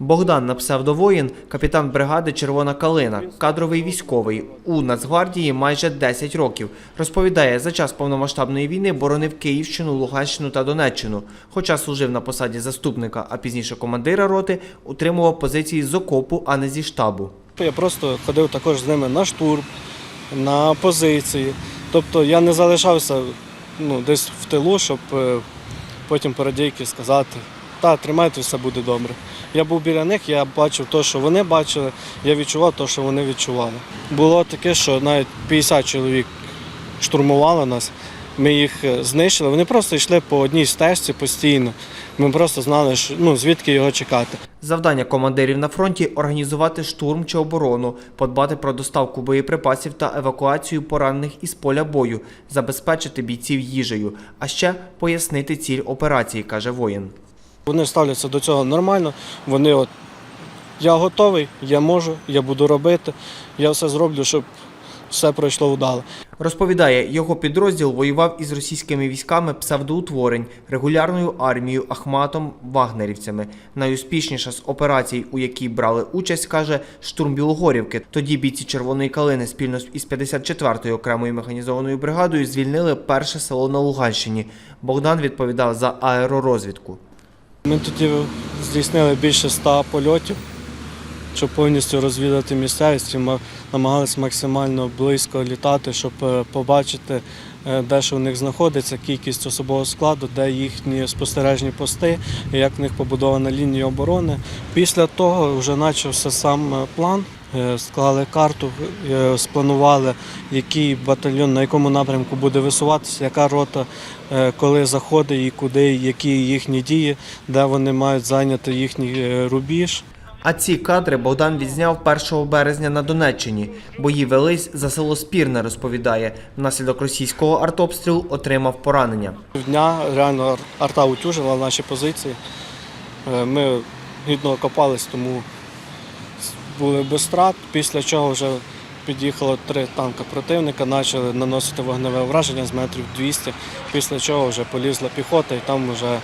Богдан на псевдовоїн, капітан бригади Червона калина, кадровий військовий у Нацгвардії майже 10 років. Розповідає, за час повномасштабної війни боронив Київщину, Луганщину та Донеччину. Хоча служив на посаді заступника, а пізніше командира роти, утримував позиції з окопу, а не зі штабу. Я просто ходив також з ними на штурм, на позиції. Тобто я не залишався ну, десь в тилу, щоб е, потім по сказати, та тримайте, все буде добре. Я був біля них, я бачив те, що вони бачили, я відчував те, що вони відчували. Було таке, що навіть 50 чоловік штурмувало нас, ми їх е, знищили. Вони просто йшли по одній стежці постійно. Ми просто знали, що, ну, звідки його чекати. Завдання командирів на фронті організувати штурм чи оборону, подбати про доставку боєприпасів та евакуацію поранених із поля бою, забезпечити бійців їжею, а ще пояснити ціль операції, каже воїн. Вони ставляться до цього нормально. Вони от я готовий, я можу, я буду робити, я все зроблю, щоб все пройшло вдало. Розповідає, його підрозділ воював із російськими військами псевдоутворень, регулярною армією, Ахматом, вагнерівцями. Найуспішніша з операцій, у якій брали участь, каже штурм Білогорівки. Тоді бійці Червоної калини спільно із 54-ю окремою механізованою бригадою звільнили перше село на Луганщині. Богдан відповідав за аеророзвідку. Ми тоді здійснили більше ста польотів, щоб повністю розвідати місцевість. Ми намагалися максимально близько літати, щоб е, побачити, е, де що в них знаходиться, кількість особового складу, де їхні спостережні пости, як в них побудована лінія оборони. Після того вже почався сам е, план. Е, Склали карту, е, спланували, який батальйон на якому напрямку буде висуватися, яка рота е, коли заходить і куди, які їхні дії, де вони мають зайняти їхній рубіж. А ці кадри Богдан відзняв 1 березня на Донеччині. Бої велись за село Спірне, розповідає. Внаслідок російського артобстрілу отримав поранення. Дня реально арта утюжила наші позиції. Ми гідно окопались, тому були без страт. Після чого вже під'їхало три танка противника, почали наносити вогневе враження з метрів 200, після чого вже полізла піхота і там вже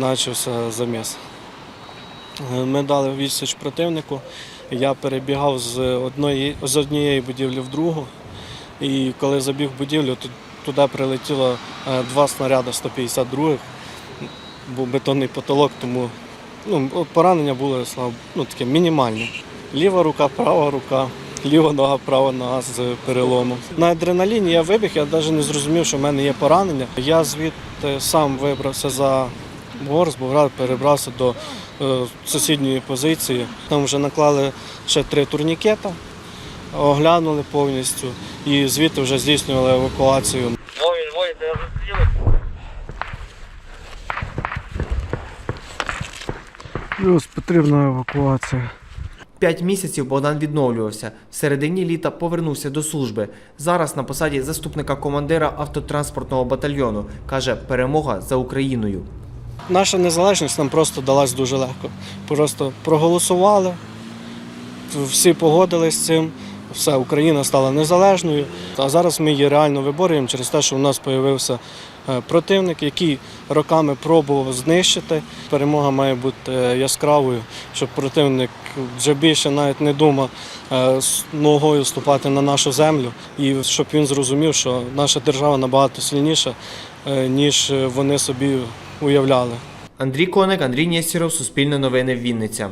почався заміс. Ми дали відсіч противнику. Я перебігав з одної, з однієї будівлі в другу. І коли забіг будівлю, то туди прилетіло е, два снаряди 152 був бетонний потолок, тому ну, поранення було слава, ну, таке мінімальне. Ліва рука, права рука, ліва нога, права нога з переломом. На адреналіні я вибіг, я навіть не зрозумів, що в мене є поранення. Я звідти сам вибрався за Ворс, Боград, перебрався до е, сусідньої позиції. Там вже наклали ще три турнікета, оглянули повністю і звідти вже здійснювали евакуацію. Воїн, ти розстріли? Плюс потрібна евакуація. П'ять місяців Богдан відновлювався. В середині літа повернувся до служби. Зараз на посаді заступника командира автотранспортного батальйону. Каже, перемога за Україною. Наша незалежність нам просто далась дуже легко. Просто проголосували, всі погодились з цим. Все, Україна стала незалежною. А зараз ми її реально виборюємо через те, що у нас з'явився е, противник, який роками пробував знищити. Перемога має бути е, яскравою, щоб противник вже більше навіть не думав е, ногою ступати на нашу землю, і щоб він зрозумів, що наша держава набагато сильніша, ніж вони собі уявляли. Андрій Коник, Андрій Нєстєров, Суспільне новини, Вінниця.